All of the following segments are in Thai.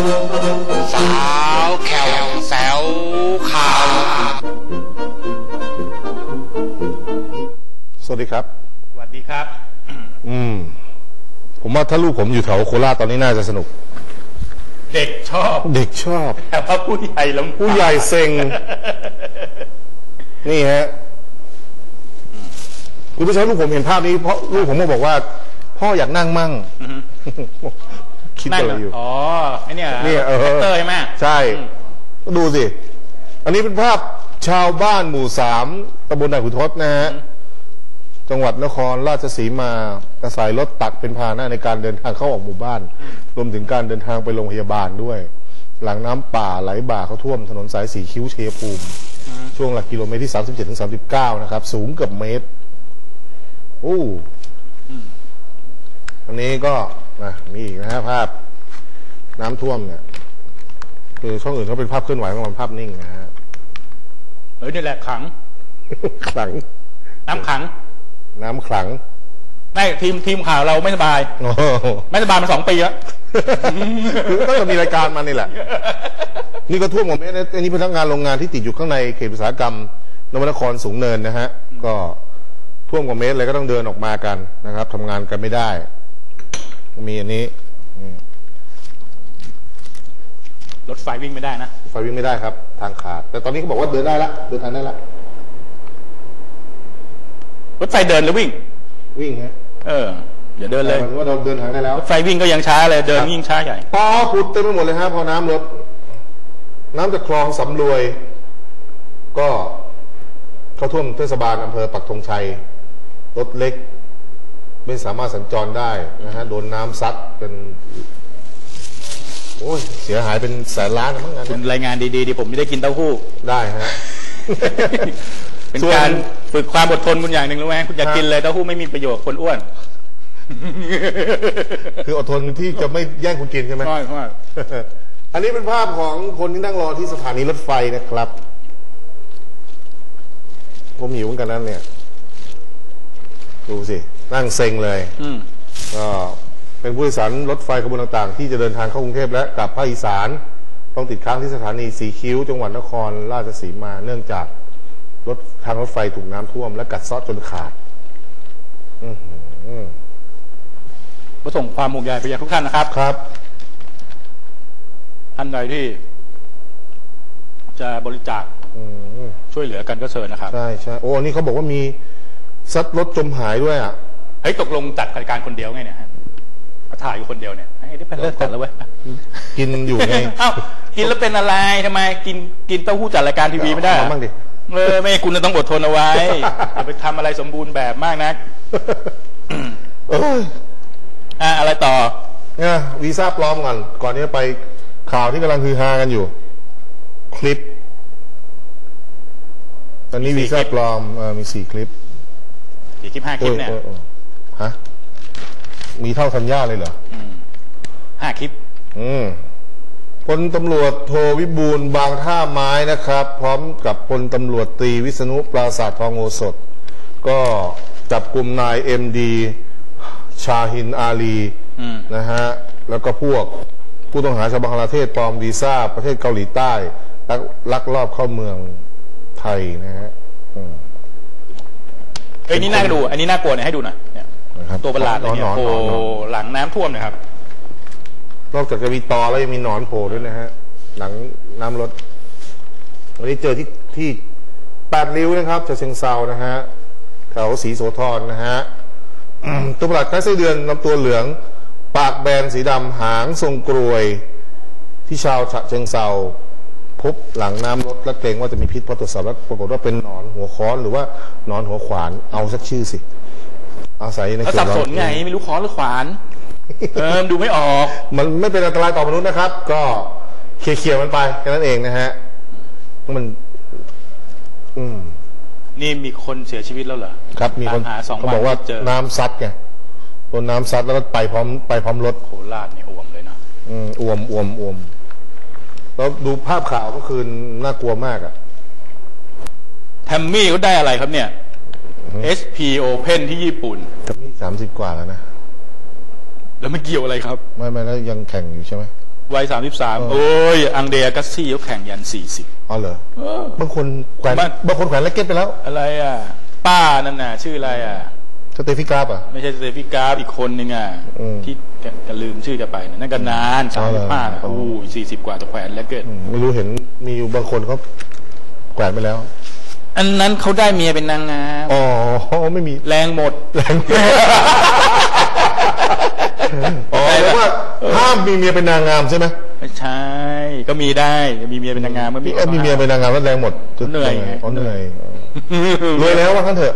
สาวแขวแสวขาว สวัสดีครับ สวัสดีครับ อืม ผมว่าถ้าลูกผมอยู่แถวโคราชตอนนี้น่าจะสนุก เด็กชอบ เด็กชอบ แต่ว่าผู้ใหญ่ลำผู้ใหญ่เซ็ง นี่ฮะคุณผู้ชมลูกผมเห็นภาพนี้เพราะลูกผมก็บอกว่า พ่ออยากนั่งมั่ง คิดนั่นอะไรเหรออยู่อ๋อไอเนี่ยเนี่ยเออแท็กเตอร์ใช่ไหมใช่ดูสิ อันนี้เป็นภาพชาวบ้านหมู่สามตำบลนายขุนทศนะฮะจังหวัดนครราชสีมาอาศัยรถตักเป็นพาหนะในการเดินทางเข้าออกหมู่บ้าน รวมถึงการเดินทางไปโรงพยาบาลด้วย หลังน้ำป่าไหลบ่าเข้าท่วมถนนสายสีคิ้วชัยภูมิ ช่วงหลักกิโลเมตรที่ 37ถึง39 นะครับ สูงเกือบเมตร อู้อันนี้ก็ นะมีอีกนะฮะภาพน้ำท่วมเนี่ยคือช่องอื่นเขาเป็นภาพเคลื่อนไหวของมันภาพนิ่งนะฮะเออนี่แหละขังขลัง น้ำขัง น้ำขลังไม่ทีมทีมข่าวเราไม่สบายโอ้โหไม่สบายมาสองปีแล้วคือตั้งแต่มีรายการมานี่แหละ นี่ก็ท่วมหมดเมตรนะอันนี้พนักงานโรงงานที่ติดอยู่ข้างในเขตอุตสาหกรรมนวนครสูงเนินนะฮะ ก็ท่วมกว่าเมตรเลยก็ต้องเดินออกมากันนะครับทำงานกันไม่ได้ มีอันนี้อืมรถไฟวิ่งไม่ได้นะ ไฟวิ่งไม่ได้ครับ ทางขาด แต่ตอนนี้เขาบอกว่าเดินได้ละเดินทางได้ละรถไฟเดินหรือวิ่ง วิ่งฮะเออ อย่าเดินเลยแต่ว่าเราเดินทางได้แล้ว รถไฟวิ่งก็ยังช้าเลย เดินยิ่งช้าใหญ่ ปอผุดเต็มไปหมดเลยฮะพอน้ำลดน้ำจากคลองสำรวย ก็เข้าท่วมเทศบาลอำเภอปักธงชัย รถเล็ก ไม่สามารถสัญจรได้นะฮะโดนน้ำซัดเป็นโอ้ยเสียหายเป็นแสนล้านนะมั้งงานคุเนี้ณรายงานดีๆดิผมจะได้กินเต้าหู้ ได้ฮะ เป็นส่วน การฝึกความอดทนคุณอย่างหนึ่งรู้ไหมคุณอยากกินเลยเต้าหู้ไม่มีประโยชน์คนอ้วนคืออดทนที่จะไม่แย่งคุณกินใช่ไหม ใช่ใช่อันนี้เป็นภาพของคนที่นั่งรอที่สถานีรถไฟนะครับ ผมหิวเหมือนกันนั่นเนี่ย ดูสิ นั่งเซ็งเลยอืมก็เป็นผู้โดยสารรถไฟขบวนต่างๆ ที่จะเดินทางเข้ากรุงเทพและกลับภาคอีสาน ต้องติดค้างที่สถานีสีคิ้ว จังหวัดนครราชสีมาเนื่องจากรถทางรถไฟถูกน้ำท่วม และกัดเซาะจนขาด อื้อหือประส่งความห่วงใยไปยังทุกท่านนะครับ ครับ ท่านใดที่ จะบริจาคอืมช่วยเหลือกันก็เชิญนะครับ ใช่ใช่โอ้อันนี้เขาบอกว่ามีซัดรถจมหายด้วยอะ เฮ้ยตกลงจัดรายการคนเดียวไงเนี่ยฮะมาถ่ายอยู่คนเดียวเนี่ยเฮ้ยได้เป็นเลิกจัดแล้วเว้ยกินอยู่ไงเอ้ากินแล้วเป็นอะไรทำไมกินกินเต้าหู้จัดรายการทีวีไม่ได้เอามาบ้างดิเออไม่คุณจะต้องอดทนเอาไว้อย่าไปทำอะไรสมบูรณ์แบบมากนักเอ้ยอะอะไรต่อเนี่ยวีซ่าปลอมก่อนก่อนที่จะไปข่าวที่กำลังฮือฮากันอยู่ คลิป ตอนนี้มีวีสี่ซ่าคลิปปลอมเออมีสี่คลิปอีกคลิปห้าคลิปเนี่ยโอ้โอ้โอ้ ฮะ มีเท่าธัญญาเลยเหรอห้าคลิป อืมพลตำรวจโทวิบูลย์บางท่าไม้นะครับ พร้อมกับพลตำรวจตรีวิษณุปราศาสตร์ทองโอสถ ก็จับกลุ่มนายเอ็มดีชาฮินอาลีอืมนะฮะ แล้วก็พวกผู้ต้องหาชาวบังคลาเทศปลอมวีซ่า ประเทศเกาหลีใต้ลักลักลอบเข้าเมืองไทยนะฮะอืมเอ้ยนี่น่าดู อันนี้น่ากลัวเนี่ยให้ดูหน่อยเนี่ยนะครับตัวประหลาดเลยเนี่ยหนอนโผหนล่อนหนอนหลังน้ำท่วมนะครับ นอกจากจะมีตอแล้วยังมีหนอนโผล่ด้วยนะฮะ หลังน้ำลดวันนี้เจอที่ที่แปดริ้วนะครับจะเชิงเซานะฮะแถวสีโสธรนะฮะอืมตัวประหลาดคล้ายไส้เดือนลำตัวเหลือง ปากแบนสีดำหางทรงกรวย ที่ชาวฉะเชิงเซาพบหลังน้ำลดและเกรงว่าจะมีพิษพอตรวจสอบแล้วปรากฏว่าเป็นหนอนหัวค้อนหรือว่าหนอนหัวขวานเอาสักชื่อสิ อาศัยในแล้วเขตสับร้อสนไงไม่รู้ค้อนหรือขวาน เออดูไม่ออก มันไม่เป็นอันตรายต่อมนุษย์นะครับ ก็เคลียร์ๆมันไปแค่นั้นเองนะฮะมัน อืม นี่มีคนเสียชีวิตแล้วเหรอครับ มีคนตหาสองเขาวันบอกว่าไม่เจอน้ำซัดไงโดนน้ำซัดแล้วก็ไปพร้อมไปพร้อมรถโคราชนี่อ่วมเลยนะอืมอวมอวมอวมแล้วดูภาพข่าวเมื่อคืนน่ากลัวมากอะแทมมี่เขาได้อะไรครับเนี่ย SP Open ที่ญี่ปุ่นจะมีสามสิบกว่าแล้วนะ แล้วไม่เกี่ยวอะไรครับ ไม่ไม่แล้วยังแข่งอยู่ใช่ไหมวัยสามสิบสามโอ้ย อังเดียกัสซี่เขาแข่งยันสี่สิบอ๋อเหรอบางคนแขวนบ้านบางคนแขวนแล็กเก็ตไปแล้ว อะไรอะ ป้านั่นน่ะ ชื่ออะไรอะเธเตฟิกราฟอะ ไม่ใช่สเตฟิกราฟอีกคนนึงอะอืมที่แกแกลืมชื่อจะไปนะนั่นก็นานอ๋สาอมเหรสิอบห้าอ๋อโอ้ยสี่สิบกว่าจะแขวนแล้วเกิดอืมไม่รู้เห็นมีอยู่บางคนเขาแขวนไปแล้ว อันนั้นเขาได้เมียเป็นนางงามอ๋อไม่มีแรงหมดแรงอ๋อแปลว่าห้ามมีเมียเป็นนางงามใช่ไหมไม่ใช่ก็มีได้ มีเมียเป็นนางงามก็มีพี่เอ็มมีเมียเป็นนางงามแล้วแรงหมดเหนื่อยไงอ๋อเหนื่อยรวยแล้วว่างั้นเถอะ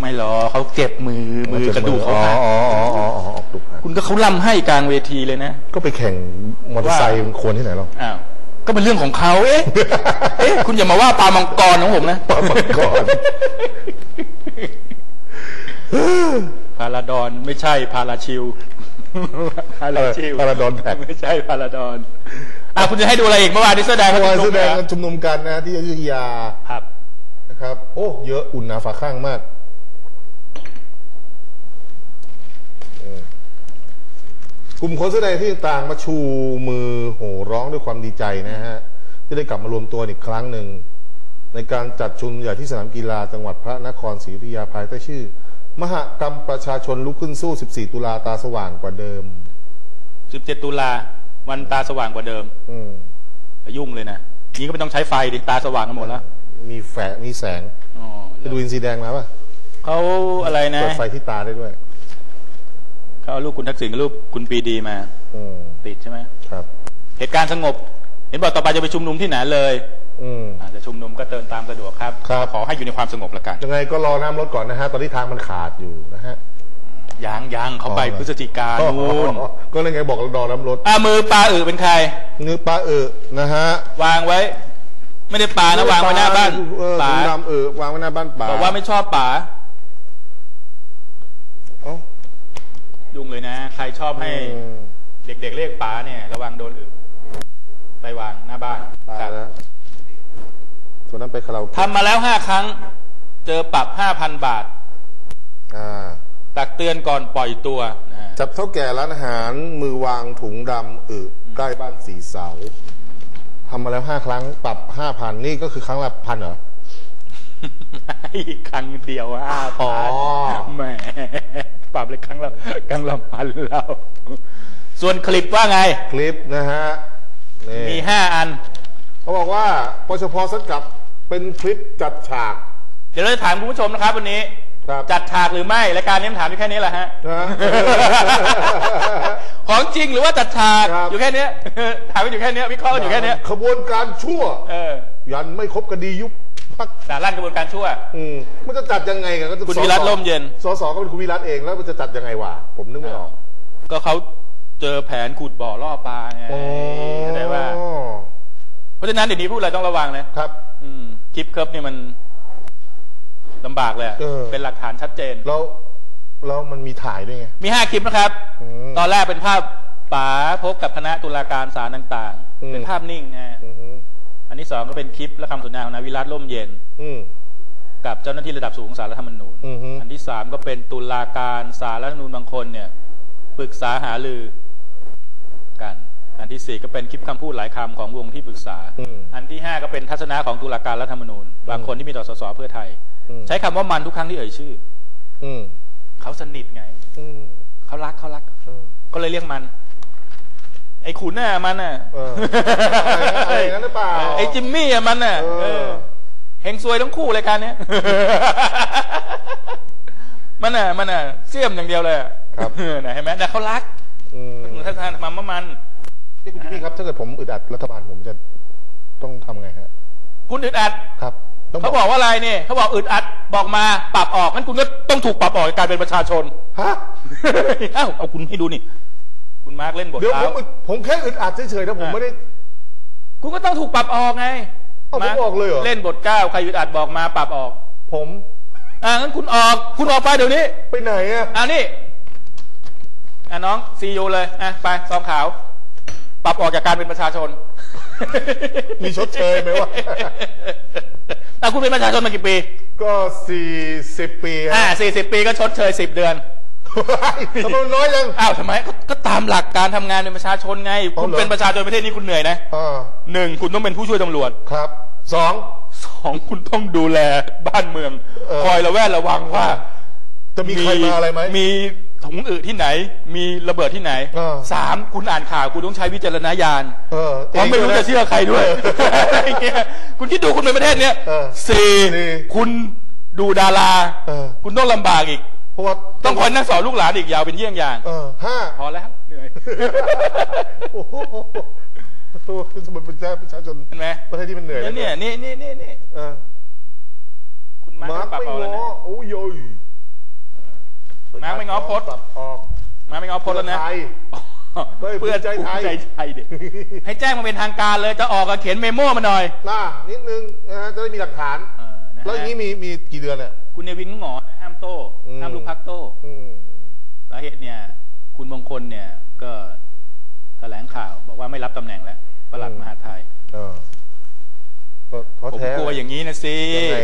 ไม่หรอกเขาเจ็บมือมือกระดูกเขาอ๋อหักอ๋ออ๋ออ๋ออ๋อออกดุกหักคุณก็เขาล่ำให้กลางเวทีเลยนะ ก็ไปแข่งมอเตอร์ไซค์มันควรที่ไหนหรออ้าว ก็เป็นเรื่องของเขาเอ๊ะเอ๊ะคุณอย่ามาว่าปลามังกรของผมนะปามังกรพาราดอนไม่ใช่พาราชิลพาราชิลพาราดอนแท็กไม่ใช่พาราดอนอะคุณจะให้ดูอะไรอีกเมื่อวานนี้แสดงเมื่อวานชุแสมดนุงมกันชุมนุมกันนะที่อยุธยาครับนะครับ โอ้เยอะอุ่นหนาฝาข้างมากอืม กลุ่มคนแสอแดงที่ต่างมาชูมือโห่ร้องด้วยความดีใจนะฮะที่ได้กลับมารวมตัวอีกครั้งหนึ่ง ในการจัดชุมนุมใหญ่ที่สนามกีฬาจังหวัดพระนครศรีอยุธยาภายใต้ชื่อ มหกรรมประชาชนลุกขึ้นสู้ 14 ตุลาตาสว่างกว่าเดิม 17 ตุลาวันตาสว่างกว่าเดิม อืมยุ่งเลยนะนี้ก็ไม่ต้องใช้ไฟดิตาสว่างกันหมดแล้วมีแฝงมีแสงอ๋อจะดูอินซีแดงมาป่ะเขาอะไรนะเปิดไฟที่ตาได้ด้วย เขาเอารูปคุณทักษิณกับรูปคุณปรีดีมาอืมติดใช่ไหมครับ เหตุการณ์สงบ เห็นบอกต่อไปจะไปชุมนุมที่ไหนเลย อืม อาจจะชุมนุมก็เดินตามสะดวกครับ ครับ ขอให้อยู่ในความสงบละกันยังไงก็รอน้ำรถก่อนนะฮะ ตอนนี้ทางมันขาดอยู่นะฮะยังยังเขาไปอ๋อเหรอพฤศจิกาอ๋อนู่นก็เลยไงบอกรอน้ำรถอ่ามือปลาอือเป็นใครเนื้อปลาเออนะฮะ วางไว้ ไม่ได้ปลานะวางไว้หน้าบ้านเออป๋าถุงดำเออวางไว้หน้าบ้านป๋าบอกว่าไม่ชอบป๋า เอ้า ยุ่งเลยนะ ใครชอบให้อืมเด็กๆเรียกป๋าเนี่ย ระวังโดนอือไปวางหน้าบ้านตายครับแล้วส่วนนั้นไปคาราโอเกะทำมาแล้วห้าครั้ง เจอปรับห้าพันบาท อ่า ตักเตือนก่อนปล่อยตัวนะฮะจับเท่าแก่ร้านอาหารมือวางถุงดำเออใกล้บ้านสีเสาทำมาแล้วห้าครั้ง ปรับห้าพันนี่ก็คือครั้งละพันเหรอ อีกครั้งเดียวห้าอ๋พัอนแหมปรับเลยครั้งละครั้งละพันแล้วส่วนคลิปว่าไง คลิปนะฮะนี่มีห้าอัน เขาบอกว่าปชพสังกัดเป็นคลิปจัดฉาก เดี๋ยวเราจะถามคุณผู้ชมนะครับวันนี้ครับจัดฉากหรือไม่รายการนี้มันถามอยู่แค่นี้แหละฮะนะฮะของจริงหรือว่าจัดฉากครับอยู่แค่เนี้ยถามกันอยู่แค่เนี้ยวิเคราะห์กันอยู่แค่เนี้ยขบวนการชั่วเออยันไม่ครบคดียุบ พักด่าลั่นกระบวนการชั่ว อืมมันจะจัดยังไงกันก็จะคุณสสวิรัติร่มเย็น สสก็เป็นคุณวิรัตเองแล้วมันจะจัดยังไงวะผมนึกไม่ออกก็เขาเจอแผนขุดบ่อล่อปลาไงเข้าใจว่าเพราะฉะนั้นเดี๋ยวนี้พูดอะไรต้องระวังนะครับ อืมคลิปเคิร์ฟนี่มันลำบากเลยอะเออเป็นหลักฐานชัดเจน แล้วแล้วมันมีถ่ายด้วยไง มีห้าคลิปนะครับ อืมตอนแรกเป็นภาพป๋าพบกับคณะตุลาการศาลต่าง อืม ๆ เป็นภาพนิ่งนะฮะอือฮึ อันที่สองก็เป็นคลิปและคำสนทนาของนายวิรัตร่มเย็น อืม กับเจ้าหน้าที่ระดับสูงของสารรัฐธรรมนูญอือฮึอันที่สามก็เป็นตุลาการสารรัฐธรรมนูญบางคนเนี่ยปรึกษาหารือกัน อันที่สี่ก็เป็นคลิปคำพูดหลายคำของวงที่ปรึกษา อืม อันที่ห้าก็เป็นทัศนะของตุลาการรัฐธรรมนูญ บางคนที่มีต่อสสเพื่อไทย อืม ใช้คำว่ามันทุกครั้งที่เอ่ยชื่อ อืมเขาสนิทไง อืมเขารักเขารัก เออ ก็เลยเรียกมัน ไอ้ขุนน่ะมันน่ะ เออ จิมมี่อะมันน่ะเออเออเฮงซวยทั้งคู่รายการเนี้ยมันน่ะมันน่ะเสี่ยมอย่างเดียวเลยอะครับเออน่ะเห็นไหมแต่เขารักอืมท่านท่านมันว่ามันนี่คุณพี่ครับถ้าเกิดผมอึดอัดรัฐบาลผมจะต้องทำไงฮะ คุณอึดอัดครับต้องเขาบอกว่าอะไรนี่เขาบอกอึดอัดบอกมาปรับออกงั้นคุณก็ต้องถูกปรับออกจากการเป็นประชาชนฮะเอ้าเอาคุณให้ดูนี่ คุณมาร์กเล่นบทเดี๋ยวผเท้ามอึดผมแค่อึดอัดเฉยๆนะผมอะไม่ได้ คุณก็ต้องถูกปรับออกไงเอาผมร์คออกเลยเหรอ เล่นบทเก้าใครอึดอัดบอกมาปรับออก ผมอ่างั้นคุณออก คุณออกไปเดี๋ยวนี้ไปไหนอะอ่านี่อ่าน้องซีอูเลยอะไปซองขาว ปรับออกจากการเป็นประชาชน มีชดเชยไหมวะอะคุณเป็นประชาชนมากี่ปี ก็สี่สิบปีอ่าฮะสี่สิบปีก็ชดเชยสิบเดือน ทำไมมันน้อยจัง อ้าวทำไมก็ก็ตามหลักการทำงานเป็นประชาชนไง อ๋อคุณเหรอ เป็นประชาชนประเทศนี้คุณเหนื่อยนะอ่าหนึ่งคุณต้องเป็นผู้ช่วยตำรวจครับสอง สองคุณต้องดูแลบ้านเมือง เออ คอยระแวดระวังว่า จะมีใครมาอะไรไหม มีถุงอึที่ไหน มีระเบิดที่ไหนเออ สามคุณอ่านข่าวคุณต้องใช้วิจารณญาณเออเพราะไม่รู้จะเชื่อใครด้วยอะไรเงี้ยคุณคิดดูคุณเป็นประเทศเนี้ยเออสี่สี่คุณดูดารา เออ คุณต้องลำบากอีกเพ ราะว่าต้องคอยนั่งสอนลูกหลานอีกยาวเป็นเยี่ยงอย่างเออห้าพอแล้วเหนื่อยโอ้โหสมุนเป็นแจ้ประชาชนเห็นไหมประเทศที่มันเหนื่อยแล้วเนี่ยนี่นี่นี่นี่เออคุณมาร์มาร์คกปรับไม่ออกแล้วง้อนะโอ้ยโยยมาร์คไม่ง้อโพสต์ปรับออกมาร์คไม่ง้อโพสต์แล้วนะไทยเฮ้ยเพื่อภูมิใจไทยภูมิใจไทยดิให้แจ้งมาเป็นทางการเลยจะออกก็เขียนเมโมมาหน่อยน่านิดนึงนะฮะจะได้มีหลักฐานเออนะฮะแล้วอย่างนี้มีมีกี่เดือนเนี่ยคุณเนวินก็หงอ นะห้ามโต้อืมห้ามลูกพักโต้อืมสาเหตุเนี่ย คุณมงคลเนี่ย ก็แถลงข่าวบอกว่าไม่รับตำแหน่งแล้วปลัดมหาดไทยเออก็ท้อผมแท้กลัวอย่างนี้นะสิยังไง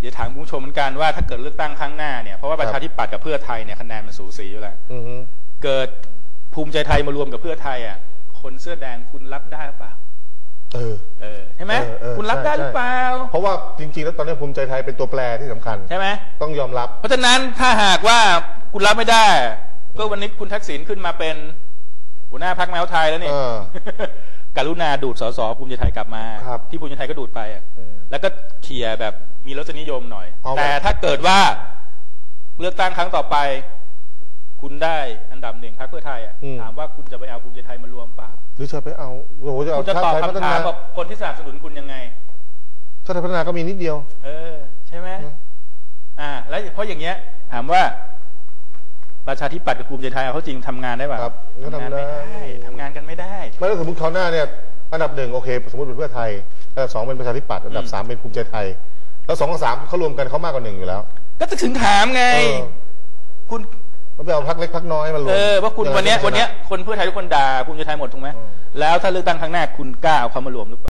เดี๋ยวถามคุณผู้ชมเหมือนกันว่าถ้าเกิดเลือกตั้งครั้งหน้าเนี่ยเพราะว่าประชาธิปัตย์กับเพื่อไทยเนี่ยคะแนนมันสูสีอยู่แล้วอือฮึเกิดภูมิใจไทยมารวมกับเพื่อไทยอะคนเสื้อแดงคุณรับได้หรือเปล่า เออ เออใช่ไหมเออเออคุณรับใช่ได้หรือเปล่า เพราะว่าจริงๆ แล้วตอนนี้ภูมิใจไทยเป็นตัวแปรที่สำคัญ ใช่ไหม ต้องยอมรับ เพราะฉะนั้นถ้าหากว่าคุณรับไม่ได้ ก็วันนี้คุณทักษิณขึ้นมาเป็นหัวหน้าพักแมวไทยแล้วนี่ เออ กรุณาดูดสสภูมิใจไทยกลับมา ครับที่ภูมิใจไทยก็ดูดไปอะเออแล้วก็เขี่ยแบบมีรสนิยมหน่อย เอาแบบ แต่ถ้าเกิดว่าเลือกตั้งครั้งต่อไป คุณได้อันดับหนึ่งพรรคเพื่อไทยอะถามว่าคุณจะไปเอาภูมิใจไทยมารวมเปล่าหรือจะไปเอาโอ้โหจะเอาคุณจะชาตอบติไทยพัฒคำถานา มกับคนที่สนับสนุนคุณยังไง ชาติไทยพัฒนาก็มีนิดเดียว เออ ใช่ไหมอืม อ่า แล้วเพราะอย่างเงี้ย ถามว่า ประชาธิปัตย์กับภูมิใจไทยเขาจริงทำงานได้ป่ะครับก็ทำงานทำได้ไม่ได้ทำงานกันไม่ได้ ไม่แล้วสมมติคราวหน้าเนี่ยอันดับหนึ่งโอเค สมมติเป็นเพื่อไทยอันดับสองเป็นประชาธิปัตย์อันดับอืม สามเป็นภูมิใจไทย แล้วสองกับสามเขารวมกันเขามากกว่าหนึ่งอยู่แล้ว ก็จะถึงถามไง เออ คุณ มันไปเอาพักเล็กพักน้อยมารวมเออว่าคุณยังไงวันเนี้ยก็ชะวันเนี้ยคนเพื่อไทยทุกคนด่าภูมิใจไทยหมดถูกไหมอืมแล้วถ้าเลือกตั้งครั้งหน้าคุณกล้าเอาเขามารวมหรือเปล่า